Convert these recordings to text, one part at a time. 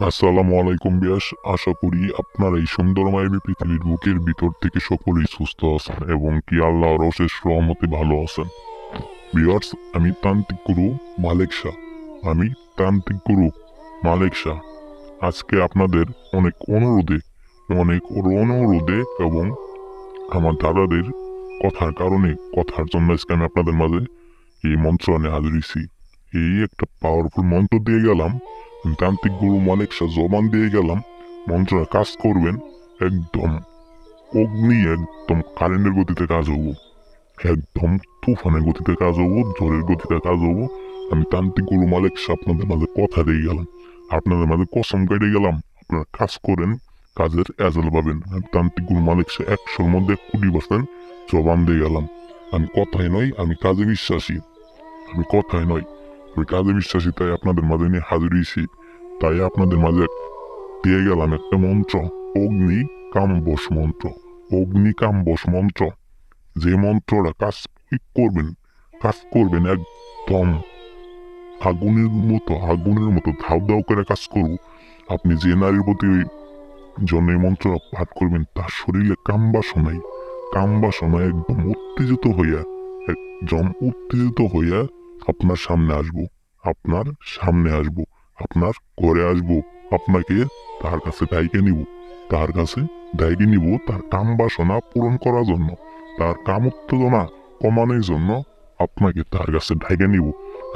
আসসালামু আলাইকুম বিয়াস, আশা করি আপনারা এই সুন্দরময় পৃথিবীর বুকের ভিতর থেকে সকলেই সুস্থ আছেন এবং কি আল্লাহর অশেষ রহমতে ভালো আছেন। বিয়ার্স আমি তান্ত্রিক গুরু মালিক শাহ। আমি তান্ত্রিক গুরু মালিক শাহ। আজকে আপনাদের অনেক অনুরোধে অনেক অনুরোধে এবং আমার দাদাদের কথার কারণে, কথার জন্য আজকে আমি আপনাদের মাঝে এই মন্ত্র আনে হাজির এই একটা পাওয়ারফুল মন্ত্র দিয়ে গেলাম। তান্ত্রিক গুরু মালিক জবান দিয়ে গেলাম। মন্ত্রটা কাজ করবেন, একদম অগ্নি, একদম কারেন্টের গতিতে কাজ হব। একদম তুফানের গতিতে কাজ হব ঝড়ের গতিতে কাজ হব। আমি তান্ত্রিক গুরু মালিক আপনাদের মাঝে কথা দিয়ে গেলাম। আপনাদের মাঝে কসম কেটে গেলাম, আপনারা কাজ করেন, কাজের এজাল পাবেন। আমি তান্ত্রিক গুরু মালিক একশোর মধ্যে কুড়ি পার্সেন্ট জবান দিয়ে গেলাম। আমি কথায় নয় আমি কাজে বিশ্বাসী। আমি কথায় নয় আমি কাজে বিশ্বাসী, তাই আপনাদের মাঝে নিয়ে হাজির হয়েছি। তাই আপনাদের মাঝে দিয়ে গেলাম একটা মন্ত্র, অগ্নি কামবশ মন্ত্র, অগ্নি কামবশ মন্ত্র। যে মন্ত্রটা কাজ করবেন কাজ করবেন একদম আগুনের মতো আগুনের মতো ধাও ধাও করে কাজ করব। আপনি যে নারীর প্রতি ওই এই মন্ত্র পাঠ করবেন, তার শরীরে কামবাসনাই কামবাসনা একদম উত্তেজিত হইয়া, একদম উত্তেজিত হইয়া আপনার সামনে আসব, আপনার সামনে আসব, আপনার ঘরে আসব, আপনাকে তার কাছে ডাইকে নিব, তার কাছে ডাইকে নিব তার কাম বাসনা পূরণ করার জন্য, তার কাম উত্তেজনা কমানোর জন্য আপনাকে তার কাছে ডাইকে নিব।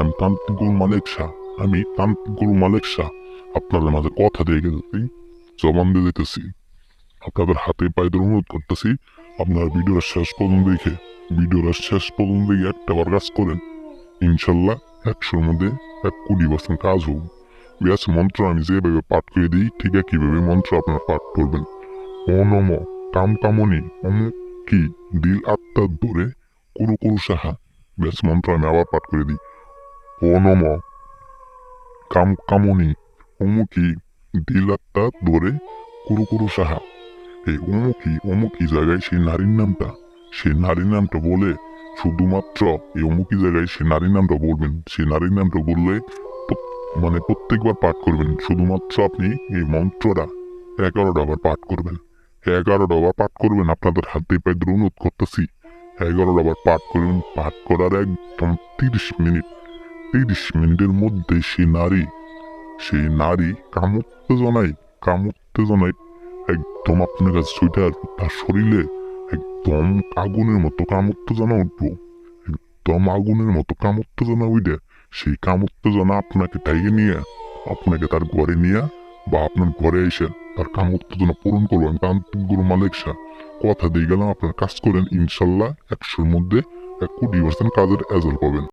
আমি তান্ত্রিক গুরু মালিক শাহ, আমি তান্ত্রিক গুরু মালিক শাহ, আপনাদের মাঝে কথা দিয়ে গেছি, জবান দিয়ে দিতেছি। আপনাদের হাতে পায়ে অনুরোধ করতেছি, আপনার ভিডিওটা শেষ পর্যন্ত দেখে, ভিডিওটা শেষ পর্যন্ত দেখে একটা বার কাজ করেন। ইনশাল্লাহ একশোর মধ্যে এক কোটি পার্সেন্ট কাজ হোক। ব্যাস, মন্ত্র আমি যেভাবে পাঠ করে দিই, ঠিক একইভাবে মন্ত্র আপনার পাঠ করবেন। ও নম কাম কামনি অমুক কি দিল আত্মার দূরে, কুরু কুরু সাহা। ব্যাস, মন্ত্র আমি আবার পাঠ করে দিই। ও নম কাম কামনি অমুকি দিল আত্মার দূরে, কুরু কুরু সাহা। এই অমুকি অমুকি জায়গায় সেই নারীর নামটা? সেই নারীর নামটা বলে শুধুমাত্র এই অমুকি জায়গায় সে নারীর নামটা বলবেন, সে নারীর নামটা বললে মানে প্রত্যেকবার পাঠ করবেন। শুধুমাত্র আপনি এই মন্ত্রটা এগারোটা বার পাঠ করবেন। এগারোটা বার পাঠ করবেন, আপনাদের হাতে পায়ে অনুরোধ করতেছি। এগারোটা বার পাঠ করবেন, পাঠ করার একদম তিরিশ মিনিট, তিরিশ মিনিটের মধ্যে সে নারী সেই নারী কামুত্তেজনায় কামুত্তেজনায় একদম আপনার কাছে আসবে। তার শরীরে একদম আগুনের মতো কামুত্তেজনা উঠবো। একদম আগুনের মতো কামুত্তেজনা উঠে। সেই কামুত্তেজনা আপনাকে টাইগে নিয়ে, আপনাকে তার ঘরে নিয়ে বা আপনার ঘরে এসে তার কামুত্তেজনা পূরণ করবেন। তান্ত্রিক গুরু মালিক শাহ কথা দিয়ে গেলাম, আপনার কাজ করেন, ইনশাল্লাহ একশোর মধ্যে এক কোটি পার্সেন্ট কাজের এজল পাবেন।